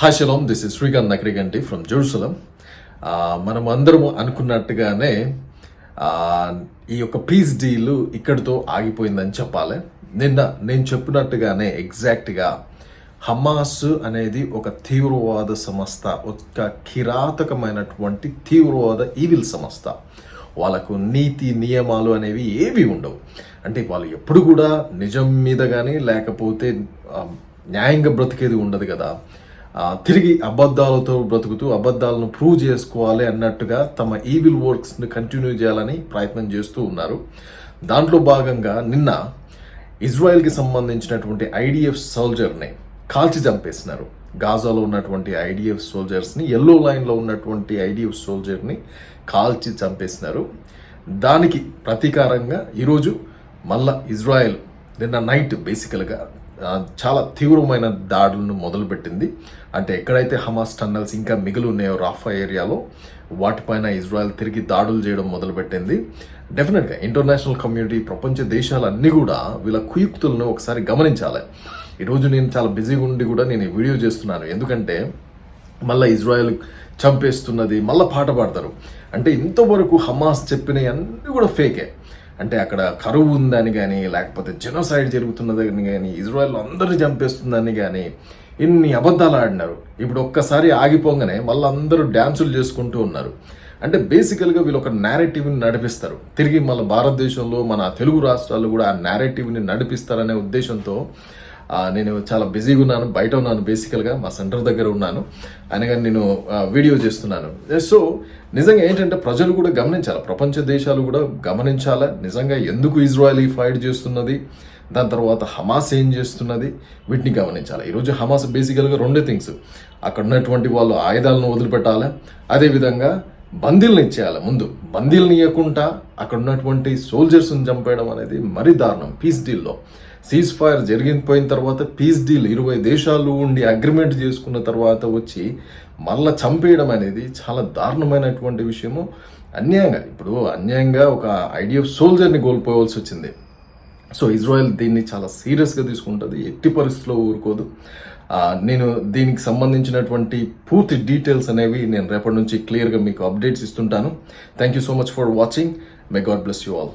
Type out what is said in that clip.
Hi this is Srikanth Nakariganti from Jerusalem మనం అందరం అనుకున్నట్టుగానే ఈ యొక్క పీస్ డీల్ ఇక్కడితో ఆగిపోయిందని చెప్పాలి. నిన్న నేను చెప్పినట్టుగానే ఎగ్జాక్ట్గా హమాస్ అనేది ఒక తీవ్రవాద సంస్థ ఒక కిరాతకమైనటువంటి తీవ్రవాద ఈవిల్ సంస్థ. వాళ్ళకు నీతి నియమాలు అనేవి ఏవి ఉండవు. అంటే వాళ్ళు ఎప్పుడు కూడా నిజం మీద కానీ లేకపోతే న్యాయంగా బ్రతికేది ఉండదు కదా. తిరిగి అబద్ధాలతో బ్రతుకుతూ అబద్ధాలను ప్రూవ్ చేసుకోవాలి అన్నట్టుగా తమ ఈవిల్ వర్క్స్ని కంటిన్యూ చేయాలని ప్రయత్నం చేస్తూ ఉన్నారు. దాంట్లో భాగంగా నిన్న ఇజ్రాయెల్కి సంబంధించినటువంటి ఐడిఎఫ్ సోల్జర్ని కాల్చి చంపేసినారు. గాజాలో ఉన్నటువంటి ఐడిఎఫ్ సోల్జర్స్ని ఎల్లో లైన్లో ఉన్నటువంటి ఐడిఎఫ్ సోల్జర్ని కాల్చి చంపేసినారు. దానికి ప్రతీకారంగా ఈరోజు మళ్ళా ఇజ్రాయెల్ నిన్న నైట్ బేసికల్గా చాలా తీవ్రమైన దాడులను మొదలుపెట్టింది. అంటే ఎక్కడైతే హమాస్ టన్నల్స్ ఇంకా మిగిలి ఉన్నాయో రాఫా ఏరియాలో వాటిపైన ఇజ్రాయెల్ తిరిగి దాడులు చేయడం మొదలుపెట్టింది. డెఫినెట్గా ఇంటర్నేషనల్ కమ్యూనిటీ ప్రపంచ దేశాలన్నీ కూడా వీళ్ళ కుయుక్తులను ఒకసారి గమనించాలి. ఈరోజు నేను చాలా బిజీగా ఉండి కూడా నేను వీడియో చేస్తున్నాను. ఎందుకంటే మళ్ళీ ఇజ్రాయెల్ చంపేస్తున్నది మళ్ళీ పాట పాడతారు. అంటే ఇంతవరకు హమాస్ చెప్పినవి అన్నీ కూడా ఫేకే అంటే అక్కడ కరువు ఉందని కానీ లేకపోతే జెనోసైడ్ జరుగుతున్నదని కానీ ఇజ్రాయెల్ అందరు చంపేస్తుందని కానీ ఇన్ని అబద్ధాలు ఆడినారు. ఇప్పుడు ఒక్కసారి ఆగిపోగానే మళ్ళీ అందరూ డ్యాన్సులు చేసుకుంటూ ఉన్నారు. అంటే బేసికల్గా వీళ్ళు ఒక నేరేటివ్ని నడిపిస్తారు. తిరిగి మన భారతదేశంలో మన తెలుగు రాష్ట్రాలు కూడా ఆ నేరేటివ్ని నడిపిస్తారనే ఉద్దేశంతో నేను చాలా బిజీగా ఉన్నాను బయట ఉన్నాను బేసికల్గా మా సెంటర్ దగ్గర ఉన్నాను. అనగా నేను వీడియో చేస్తున్నాను. సో నిజంగా ఏంటంటే ప్రజలు కూడా గమనించాలి. ప్రపంచ దేశాలు కూడా గమనించాలా. నిజంగా ఎందుకు ఇజ్రాయల్ ఈ ఫైట్ చేస్తున్నది? దాని తర్వాత హమాస్ ఏం చేస్తున్నది? వీటిని గమనించాలి. ఈరోజు హమాస్ బేసికల్గా రెండే థింగ్స్ అక్కడ ఉన్నటువంటి వాళ్ళు ఆయుధాలను వదిలిపెట్టాలి. అదేవిధంగా బందీలను ఇచ్చేయాలి ముందు. బందీలను ఇవ్వకుండా అక్కడ ఉన్నటువంటి సోల్జర్స్ని చంపేయడం అనేది మరీ దారుణం. పీస్ డీల్లో. సీజ్ ఫైర్ జరిగిపోయిన తర్వాత పీస్ డీల్ ఇరవై దేశాలు ఉండి అగ్రిమెంట్ చేసుకున్న తర్వాత వచ్చి మళ్ళా చంపేయడం అనేది చాలా దారుణమైనటువంటి విషయము. అన్యాయంగా ఇప్పుడు అన్యాయంగా ఒక ఐడిఎఫ్ సోల్జర్ని కోల్పోవాల్సి వచ్చింది. సో ఇజ్రాయెల్ దీన్ని చాలా సీరియస్గా తీసుకుంటుంది. ఎట్టి పరిస్థితుల్లో ఊరుకోదు. నేను దీనికి సంబంధించినటువంటి పూర్తి డీటెయిల్స్ అనేవి నేను రేపటి నుంచి క్లియర్గా మీకు updates ఇస్తుంటాను. Thank you so much for watching may God bless you all